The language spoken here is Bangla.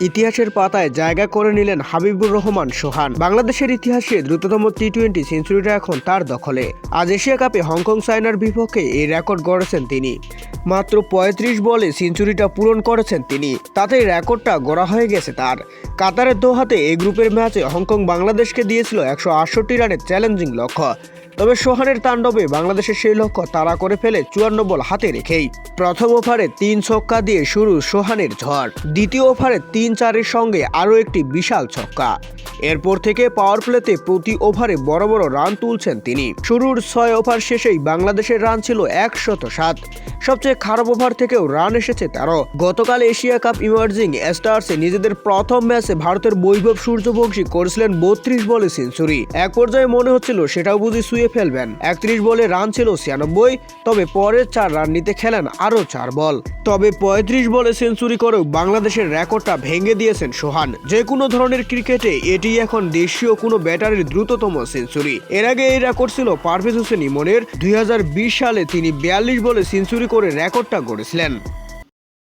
ইতিহাসের পাতায় জায়গা করে নিলেন হাবিবুর রহমান সোহান। বাংলাদেশের ইতিহাসে দ্রুততম টি টোয়েন্টি সেঞ্চুরিটা এখন তার দখলে। আজ এশিয়া কাপে হংকং চায়নার বিপক্ষে এই রেকর্ড গড়েছেন তিনি। মাত্র পঁয়ত্রিশ বলে সেঞ্চুরিটা পূরণ করেছেন তিনি। তাতেই রেকর্ডটা গড়া হয়ে গেছে তার। কাতারের দোহাতে এই গ্রুপের ম্যাচে হংকং বাংলাদেশকে দিয়েছিল একশো আটষট্টি রানের চ্যালেঞ্জিং লক্ষ্য। তবে সোহানের তাণ্ডবে বাংলাদেশের সেই লক্ষ্য তাড়া করে ফেলে চুয়ান্ন বল হাতে রেখেই। প্রথম ওভারে তিন ছক্কা দিয়ে শুরু সোহানের ঝড়। দ্বিতীয় ওভারে তিন চারের সঙ্গে আরও একটি বিশাল ছক্কা। এরপর থেকে পাওয়ার প্লেতে প্রতি ওভারে বড় বড় রান তুলছেন তিনি। শুরুর ছয় ওভার শেষেই বাংলাদেশের রান ছিল একশত সাত। সবচেয়ে খারাপ ওভার থেকেও রান এসেছে তেরো। গতকাল এশিয়া কাপ ইমার্জিং স্টার্সে নিজেদের প্রথম ম্যাচে ভারতের বৈভব সূর্যবংশী করেছিলেন বত্রিশ বলে সেঞ্চুরি এক পর্যায়ে মনে হচ্ছিল সেটাও বুঝি শুয়ে ফেলবেন। একত্রিশ বলে রান ছিল ছিয়ানব্বই, তবে পরের চার রান নিতে খেলেন আরও চার বল। তবে পঁয়ত্রিশ বলে সেঞ্চুরি করেও বাংলাদেশের রেকর্ডটা ভেঙে দিয়েছেন সোহান। যে কোনো ধরনের ক্রিকেটে এটি এখন দেশীয় কোনো ব্যাটারের দ্রুততম সেঞ্চুরি। এর আগে এই রেকর্ড ছিল পারভেজ হোসেন ইমনের। দুই হাজার বিশ সালে তিনি বিয়াল্লিশ বলে সেঞ্চুরি করে রেকর্ডটা গড়েছিলেন।